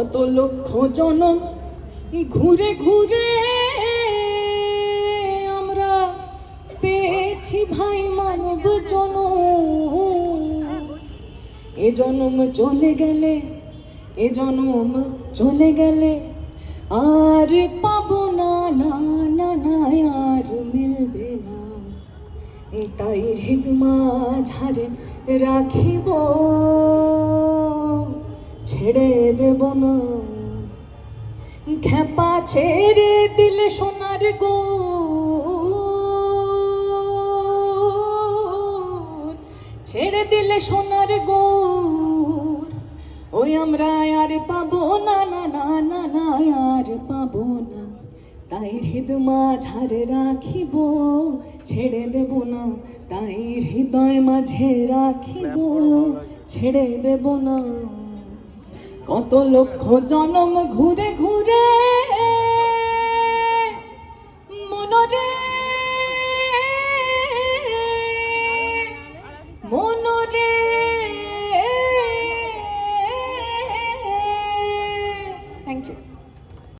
কত লক্ষ জনম ঘুরে ঘুরে আমরা পেয়েছি ভাই মানব জনম। এ জনম চলে গেলে, এ জনম চলে গেলে আর পাবো না না না না, আর মিলবে না। তাই হৃদমা ঝাড়ে রাখিব। দেব না। খেপা ছেড়ে দিলে সোনার গো ছেড়ে দিলে সোনার গোর ওই আমরা আর পাবো না না না না না, আর পাবো না। তাই হৃদমা ঝাড়ে রাখিব, ছেড়ে দেব না। তাই হৃদয় মাঝে রাখিব, ছেড়ে দেব না। কত লক্ষ জনম ঘুরে ঘুরে